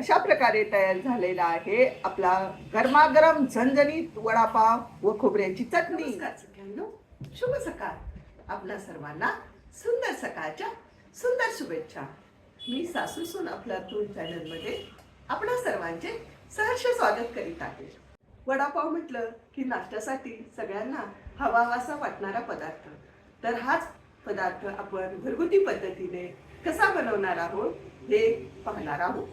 अशा प्रकारे तयार झालेला आहे आपला गरमागरम झणझणीत वडापाव व खोबऱ्याची चटणी. शुभ सकाळ. आपल्या सर्वांना सुंदर सकाळच्या सुंदर शुभेच्छा. मी सासू सून आपल्या तून चॅनलमध्ये आपल्या सर्वांचे सहर्ष स्वागत करीत आहे. वडापाव म्हटलं की नाश्त्यासाठी सगळ्यांना हवा असा वाटणारा पदार्थ. तर हाच पदार्थ आपण घरगुती पद्धतीने कसा बनवणार आहोत हे पाहणार आहोत.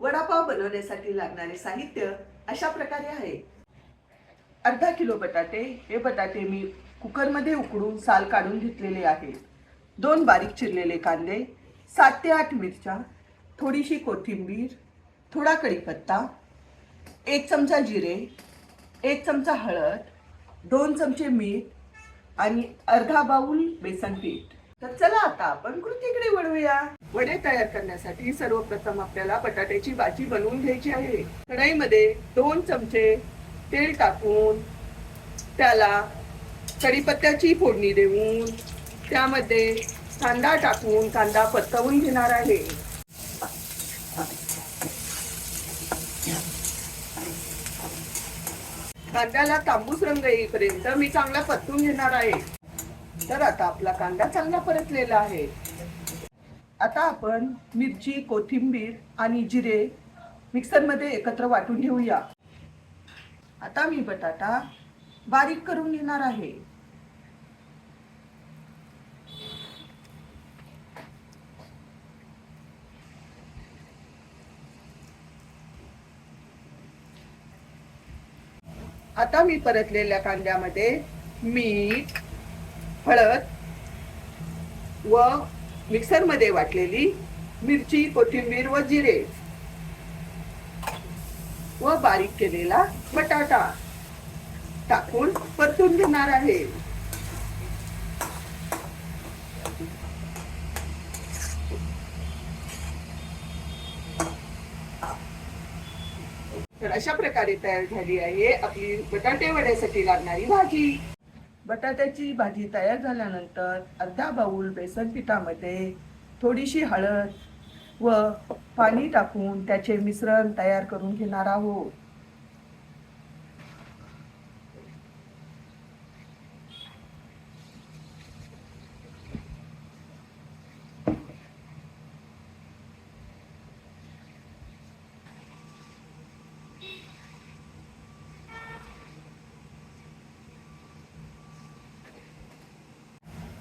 वडापाव बनवण्यासाठी लागणारे साहित्य अशा प्रकारे आहे. अर्धा किलो बटाटे हे बटाटे मी कुकरमध्ये उकडून साल काढून घेतलेले आहेत. दोन बारीक चिरलेले कांदे सात ते आठ मिरच्या थोडीशी कोथिंबीर थोडा कढीपत्ता एक चमचा जिरे एक चमचा हळद दोन चमचे मीठ आणि अर्धा बाऊल बेसन पीठ. तर चला आता आपण कृतीकडे वळूया. वडे तयार करण्यासाठी सर्वप्रथम आपल्याला बटाट्याची भाजी बनवून घ्यायची आहे. कढईमध्ये दोन चमचे तेल टाकून त्याला कढीपत्त्याची फोडणी देऊन त्यामध्ये कांदा टाकून कांदा परतवून घेणार आहे. कांद्याला तांबूस रंग येईपर्यंत मी चांगला परतून घेणार आहे. तर आता आपला कांदा चांगला परतलेला आहे. आता आपण मिरची कोथिंबीर आणि जिरे मिक्सरमध्ये एकत्र वाटून घेऊया. आता मी बटाटा बारीक करून घेणार आहे. आता मी परतलेल्या कांद्यामध्ये मीठ हळद व मिक्सरमध्ये वाटलेली मिरची कोथिंबीर व जिरे व बारीक केलेला बटाटा टाकून परतून घेणार आहे. तर अशा प्रकारे तयार झाली आहे आपली बटाटे वड्यासाठी लागणारी भाजी. बटाट्याची भाजी तयार झाल्यानंतर अर्धा बाऊल बेसन पिठामध्ये थोडीशी हळद व पाणी टाकून त्याचे मिश्रण तयार करून घेणार आहोत.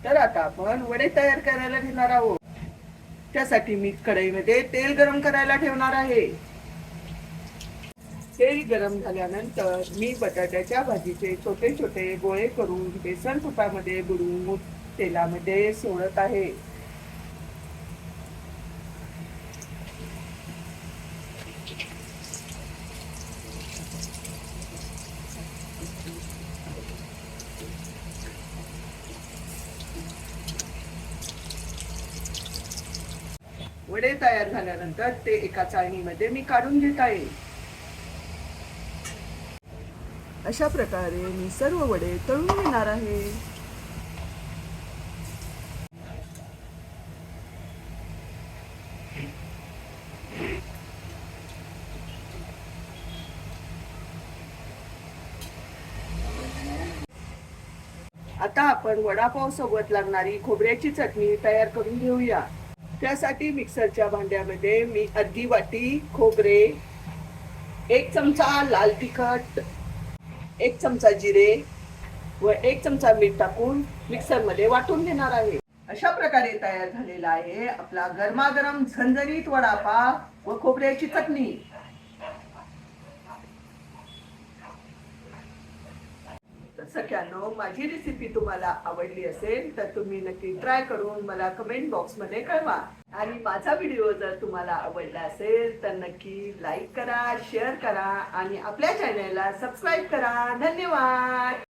तर आता आपण वडे तयार करायला घेणार आहोत. त्यासाठी मी कढईमध्ये तेल गरम करायला ठेवणार आहे. तेल गरम झाल्यानंतर मी बटाट्याच्या भाजीचे छोटे छोटे गोळे करून बेसन तुपामध्ये बुडवून तेलामध्ये सोडत आहे. वडे तयार झाल्यानंतर ते एका चाळणीमध्ये मी काढून घेत आहे अशा प्रकारे मी सर्व वडे तळून घेणार आहे. आता आपण वडापाव सोबत लागणारी खोबऱ्याची चटणी तयार करून घेऊया. त्यासाठी मिक्सरच्या भांड्यामध्ये मी अर्धी वाटी खोबरे एक चमचा लाल तिखट एक चमचा जिरे व एक चमचा मीठ टाकून मिक्सरमध्ये वाटून घेणार आहे. अशा प्रकारे तयार झालेला आहे आपला गरमागरम झणझणीत वडापाव व खोबऱ्याची चटणी. सख्यानो माझी रेसिपी तुम्हाला आवडली असेल तर तुम्ही नक्की ट्राय करून मला कमेंट बॉक्समध्ये कळवा. आणि माझा व्हिडिओ जर तुम्हाला आवडला असेल तर नक्की लाईक करा शेअर करा आणि आपल्या चॅनलला सबस्क्राईब करा. धन्यवाद!